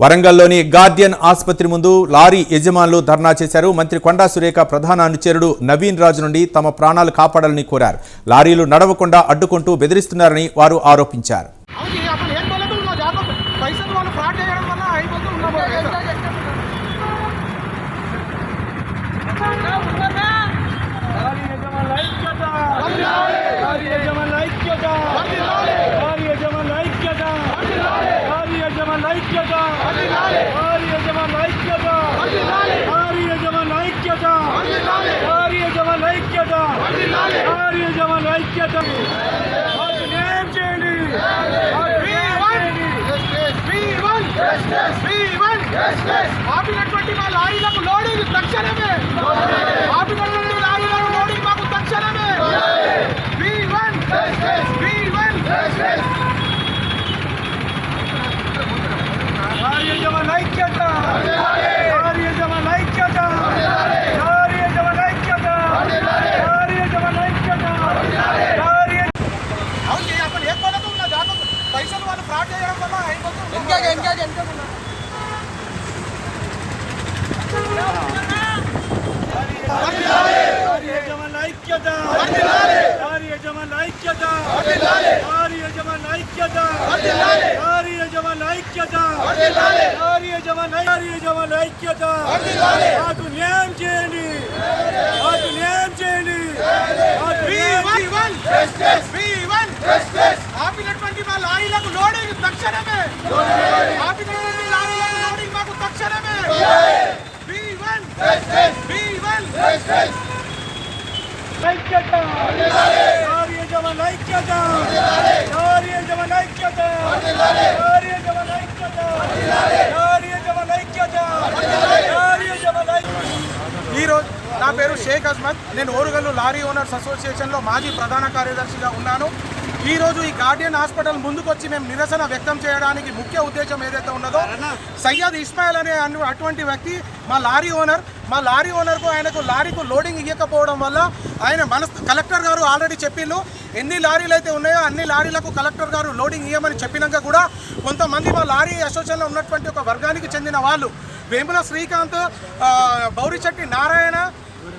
వరంగల్లోని Guardian ఆసుపత్రి ముందు lorry యజమానులు ధర్నా చేశారు. మంత్రి కొండా సురేఖ ప్రధాన అనుచరుడు నవీన్ రాజు నుండి తమ ప్రాణాలు కాపాడాలని కోరారు. లారీలు నడవకుండా అడ్డుకుంటూ బెదిరిస్తున్నారని వారు ఆరోపించారు. అవును ఈ అప్పుడు ఏం పర్లేదు నా జాబ్ పైసలు వాళ్ళు ఫ్రాడ్ చేయడం వల్ల అయిపోతూ ఉన్నాము ఆపినటువంటి మా లారీలకు లోడింగ్ తక్షణమే. ఆపినటువంటి లారీలకు లోడింగ్ మాకు తక్షణమే V1 V1 అవును ఈ అప్పుడు ఏం పడదు నా జాబ్ పైసలు వాళ్ళు ఫ్రాడ్ చేయడం వల్ల అయిపోతుంది మాకు న్యాయం చేయండి మాకు న్యాయం చేయండి మాకు న్యాయం V1 ఆపినటువంటి మా లారీలకు లోడింగ్ తక్షణమే ఆపినటువంటి లారీలకు లోడింగ్ మాకు తక్షణమే V1 V1 ఐక్యత! లారీ యజమానుల ఐక్యత! లారీ యజమానుల ఐక్యత! లారీ యజమానుల ఐక్యత! లారీ యజమానుల ఐక్యత! లారీ యజమానుల ఐక్యత! ఈ నా పేరు షేక్ అజ్మద్ నేను ఓరుగల్లు లారీ ఓనర్స్ అసోసియేషన్లో మాజీ ప్రధాన కార్యదర్శిగా ఉన్నాను. ఈరోజు ఈ గార్డియన్ హాస్పిటల్ ముందుకొచ్చి మేము నిరసన వ్యక్తం చేయడానికి ముఖ్య ఉద్దేశం ఏదైతే ఉన్నదో సయ్యద్ ఇస్మాయిల్ అనే అటువంటి వ్యక్తి మా లారీ ఓనర్ మా లారీ ఓనర్కు ఆయనకు లారీకు లోడింగ్ ఇవ్వకపోవడం వల్ల ఆయన మన కలెక్టర్ గారు ఆల్రెడీ చెప్పిండు ఎన్ని లారీలు అయితే ఉన్నాయో అన్ని లారీలకు కలెక్టర్ గారు లోడింగ్ ఇవ్వమని చెప్పినాక కూడా కొంతమంది మా లారీ అసోసియేషన్లో ఉన్నటువంటి ఒక వర్గానికి చెందిన వాళ్ళు వేముల శ్రీకాంత్ బౌరిశెట్టి నారాయణ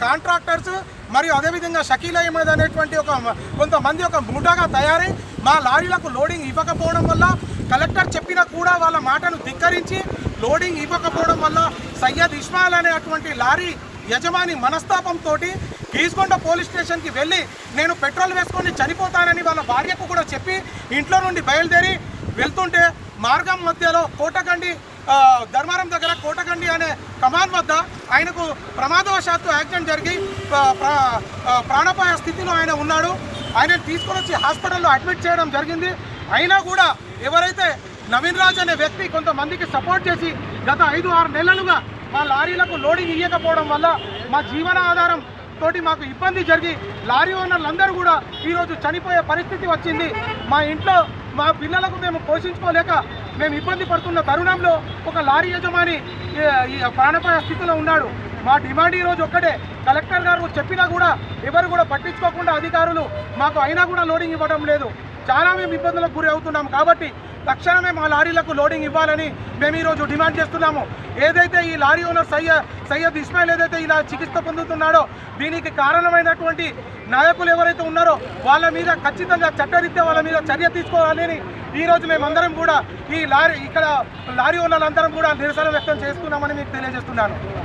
కాంట్రాక్టర్స్ మరియు అదేవిధంగా షకీల్ అహ్మద్ అనేటువంటి ఒక కొంతమంది ఒక ముఠాగా తయారై మా లారీలకు లోడింగ్ ఇవ్వకపోవడం వల్ల కలెక్టర్ చెప్పినా కూడా వాళ్ళ మాటను ధిక్కరించి లోడింగ్ ఇవ్వకపోవడం వల్ల సయ్యద్ ఇస్మాయిల్ అనేటువంటి లారీ యజమాని మనస్తాపంతో గీసుకొండ పోలీస్ స్టేషన్కి వెళ్ళి నేను పెట్రోల్ వేసుకొని చనిపోతానని వాళ్ళ భార్యకు కూడా చెప్పి ఇంట్లో నుండి బయలుదేరి వెళ్తుంటే మార్గం మధ్యలో కోటగండి ధర్మారం దగ్గర కోటగండి అనే కమాన్ వద్ద ఆయనకు ప్రమాదవశాత్తు యాక్సిడెంట్ జరిగి ప్ర- ప్రాణాపాయ స్థితిలో ఆయన ఉన్నాడు. ఆయన తీసుకొని వచ్చి హాస్పిటల్లో అడ్మిట్ చేయడం జరిగింది. అయినా కూడా ఎవరైతే నవీన్ రాజ్ అనే వ్యక్తి కొంతమందికి సపోర్ట్ చేసి గత ఐదు ఆరు నెలలుగా మా లారీలకు లోడింగ్ ఇవ్వకపోవడం వల్ల మా జీవన ఆధారం తోటి మాకు ఇబ్బంది జరిగి లారీ ఓనర్లందరూ కూడా ఈరోజు చనిపోయే పరిస్థితి వచ్చింది. మా ఇంట్లో మా పిల్లలకు మేము పోషించుకోలేక మేము ఇబ్బంది పడుతున్న తరుణంలో ఒక లారీ యజమాని ప్రాణపాయ స్థితిలో ఉన్నాడు. మా డిమాండ్ ఈరోజు ఒక్కటే. కలెక్టర్ గారు చెప్పినా కూడా ఎవరు కూడా పట్టించుకోకుండా అధికారులు మాకు అయినా కూడా లోడింగ్ ఇవ్వడం లేదు. చాలా మేము ఇబ్బందులకు గురి అవుతున్నాం కాబట్టి తక్షణమే మా లారీలకు లోడింగ్ ఇవ్వాలని మేము ఈరోజు డిమాండ్ చేస్తున్నాము. ఏదైతే ఈ లారీ ఓనర్ సయ్య సయ్యద్ ఇస్మాయిల్ ఏదైతే ఇలా చికిత్స పొందుతున్నాడో దీనికి కారణమైనటువంటి నాయకులు ఎవరైతే ఉన్నారో వాళ్ళ మీద ఖచ్చితంగా చట్టరీత్యా వాళ్ళ మీద చర్య తీసుకోవాలని ఈరోజు మేమందరం కూడా ఈ లారీ ఇక్కడ లారీ ఓనర్లందరం కూడా నిరసన వ్యక్తం చేస్తున్నామని మీకు తెలియజేస్తున్నాను.